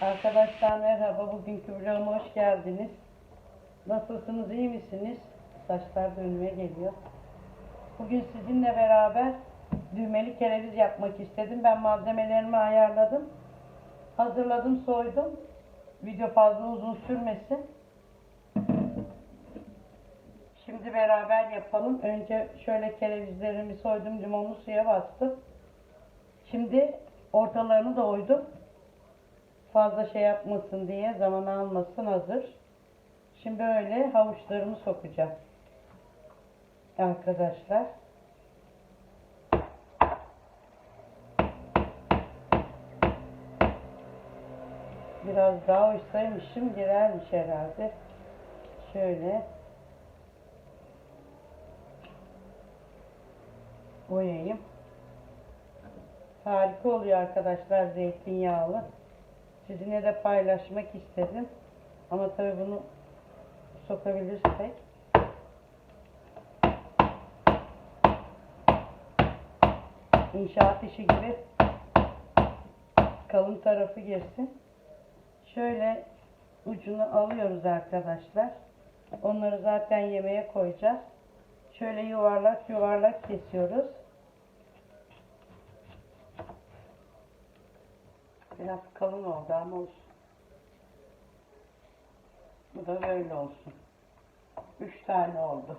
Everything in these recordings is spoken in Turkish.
Arkadaşlar merhaba. Bugünkü vloguma hoş geldiniz. Nasılsınız? iyi misiniz? Saçlar da geliyor. Bugün sizinle beraber düğmeli kereviz yapmak istedim. Ben malzemelerimi ayarladım. Hazırladım, soydum. Video fazla uzun sürmesin. Şimdi beraber yapalım. Önce şöyle kerevizlerimi soydum, limonlu suya bastım. Şimdi ortalarını da oydum fazla şey yapmasın diye zaman almasın hazır. Şimdi böyle havuçlarımı sokacağım. Arkadaşlar. Biraz daha uysaymışım girermiş herhalde. Şöyle. Oyayım. Harika oluyor arkadaşlar zeytinyağlı sizinle de paylaşmak istedim. Ama tabii bunu sokabilirsek. İnşaat işi gibi kalın tarafı girsin. Şöyle ucunu alıyoruz arkadaşlar. Onları zaten yemeğe koyacağız. Şöyle yuvarlak yuvarlak kesiyoruz. Biraz kalın oldu ama olsun. Bu da böyle olsun. Üç tane oldu.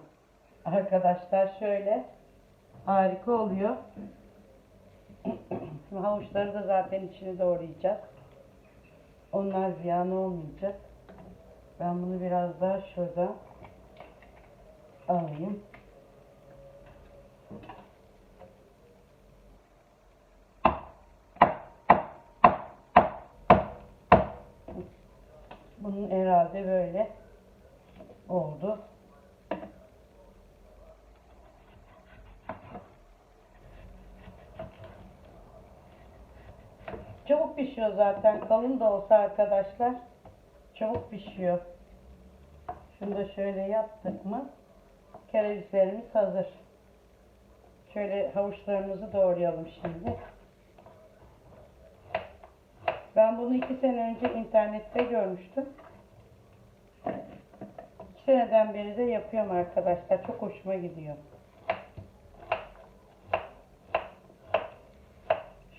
Arkadaşlar şöyle harika oluyor. Şimdi havuçları da zaten içine doğrayacağız. Onlar ziyan olmayacak. Ben bunu biraz daha şurada alayım. Herhalde böyle oldu. Çabuk pişiyor zaten. Kalın da olsa arkadaşlar çabuk pişiyor. Şunu da şöyle yaptık mı kerevizlerimiz hazır. Şöyle havuçlarımızı doğrayalım şimdi. Ben bunu iki sene önce internette görmüştüm. Seneden beri de yapıyorum arkadaşlar. Çok hoşuma gidiyor.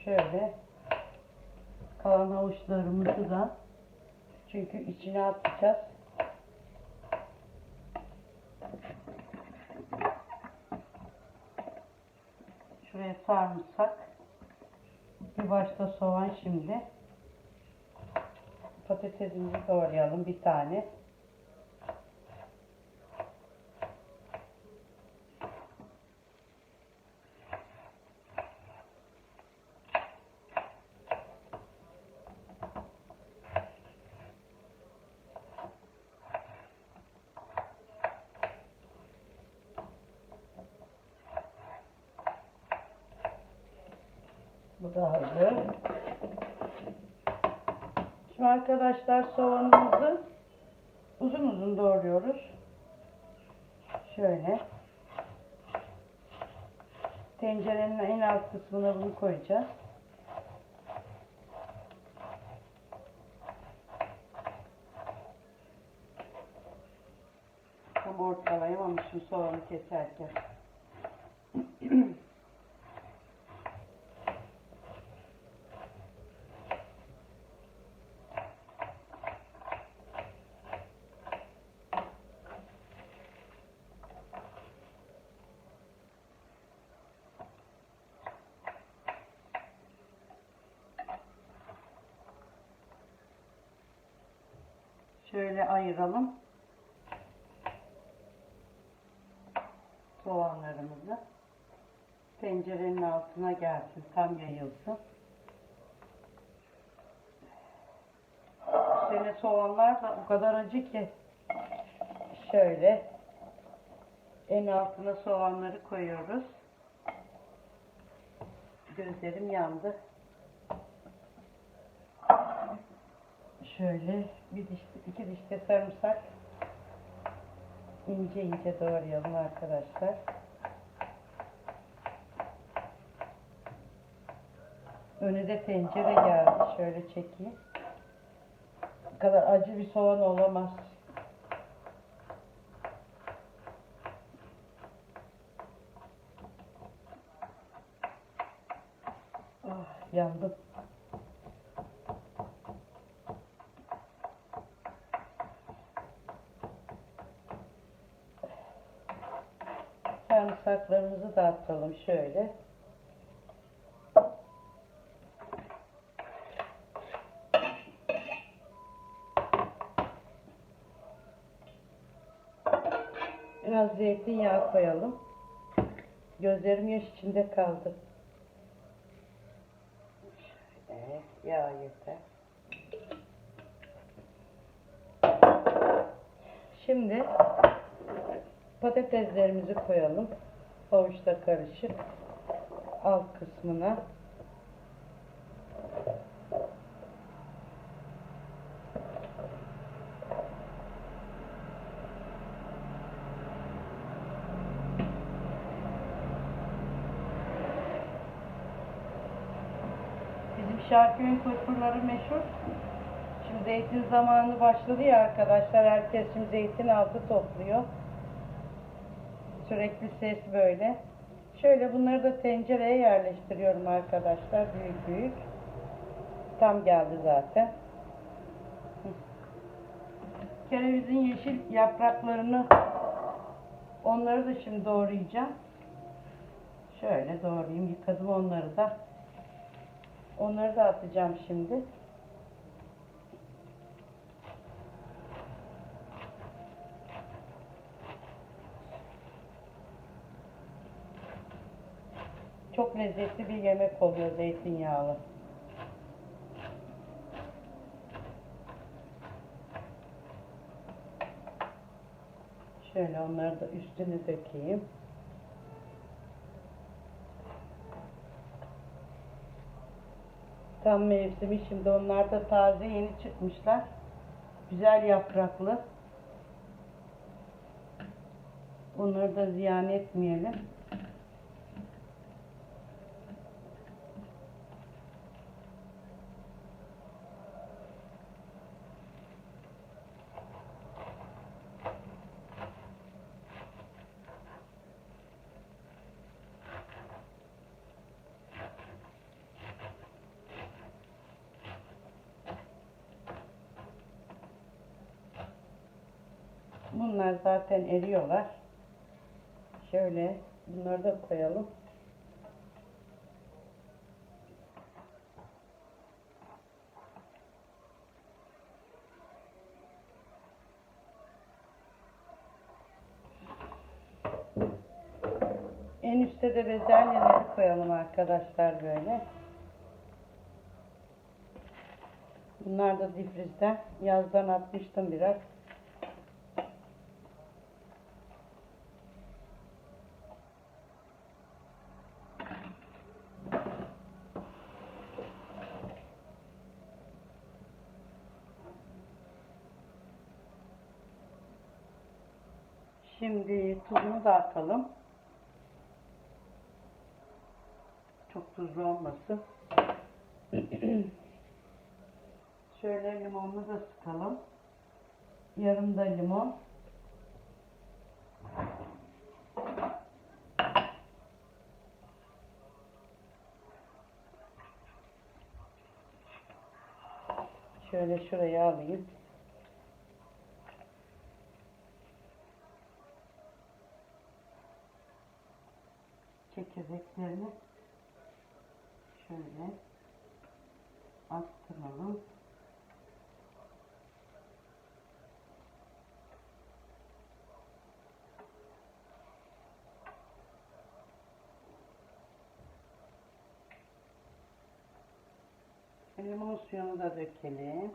Şöyle kalan havuçlarımızı da çünkü içine atacağız. Şuraya sarımsak. Bir başta soğan şimdi. Patatesimizi doğrayalım bir tane. Da hazır. Şimdi arkadaşlar soğanımızı uzun uzun doğruyoruz. Şöyle. Tencerenin en alt kısmına bunu koyacağız. Tam ortalayamamışım soğanı keserken. Şöyle ayıralım. Soğanlarımızı. Tencerenin altına gelsin. Tam yayılsın. Sene soğanlar da o kadar acı ki. Şöyle. En altına soğanları koyuyoruz. Gözlerim yandı. Şöyle bir diş, iki diş de sarımsak ince ince doğrayalım arkadaşlar. Önü de tencere geldi. Şöyle çekeyim. kadar acı bir soğan olamaz. Ah, yandım. Sarımsaklarımızı da atalım şöyle. Biraz zeytinyağı koyalım. Gözlerim yaş içinde kaldı. Şöyle yağ yeter. Şimdi patateslerimizi koyalım. Havuçla karışık. Alt kısmına. Bizim Şarköy'ün kurkurları meşhur. Şimdi zeytin zamanı başladı ya arkadaşlar. Herkes şimdi zeytin altı topluyor. Sürekli ses böyle. Şöyle bunları da tencereye yerleştiriyorum arkadaşlar. Büyük büyük. Tam geldi zaten. Kerevizin yeşil yapraklarını onları da şimdi doğrayacağım. Şöyle doğrayayım. Yıkadım onları da. Onları da atacağım şimdi. Çok lezzetli bir yemek oluyor zeytinyağlı. Şöyle onları da üstüne dökeyim. Tam mevsimi şimdi onlar da taze yeni çıkmışlar. Güzel yapraklı. Onları da ziyan etmeyelim. Bunlar zaten eriyorlar. Şöyle bunları da koyalım. En üstte de bezelyeleri koyalım arkadaşlar böyle. Bunlar da difrizden. Yazdan atmıştım biraz. Şimdi tuzunu da atalım. Çok tuzlu olmasın. Şöyle limonunu da sıkalım. Yarım da limon. Şöyle şuraya alayım. Çekirdeklerini şöyle attıralım. Limon suyunu da dökelim.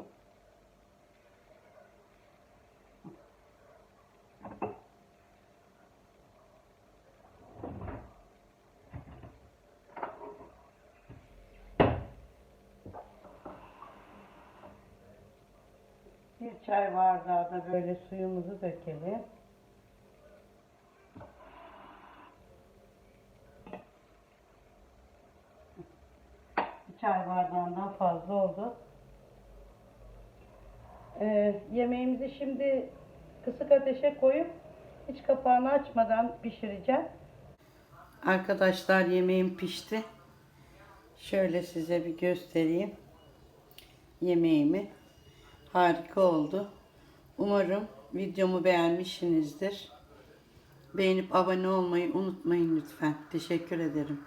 Bir çay bardağı da böyle suyumuzu dökelim. Bir çay bardağından fazla oldu. Ee, yemeğimizi şimdi kısık ateşe koyup hiç kapağını açmadan pişireceğim. Arkadaşlar yemeğim pişti. Şöyle size bir göstereyim. Yemeğimi. Harika oldu. Umarım videomu beğenmişsinizdir. Beğenip abone olmayı unutmayın lütfen. Teşekkür ederim.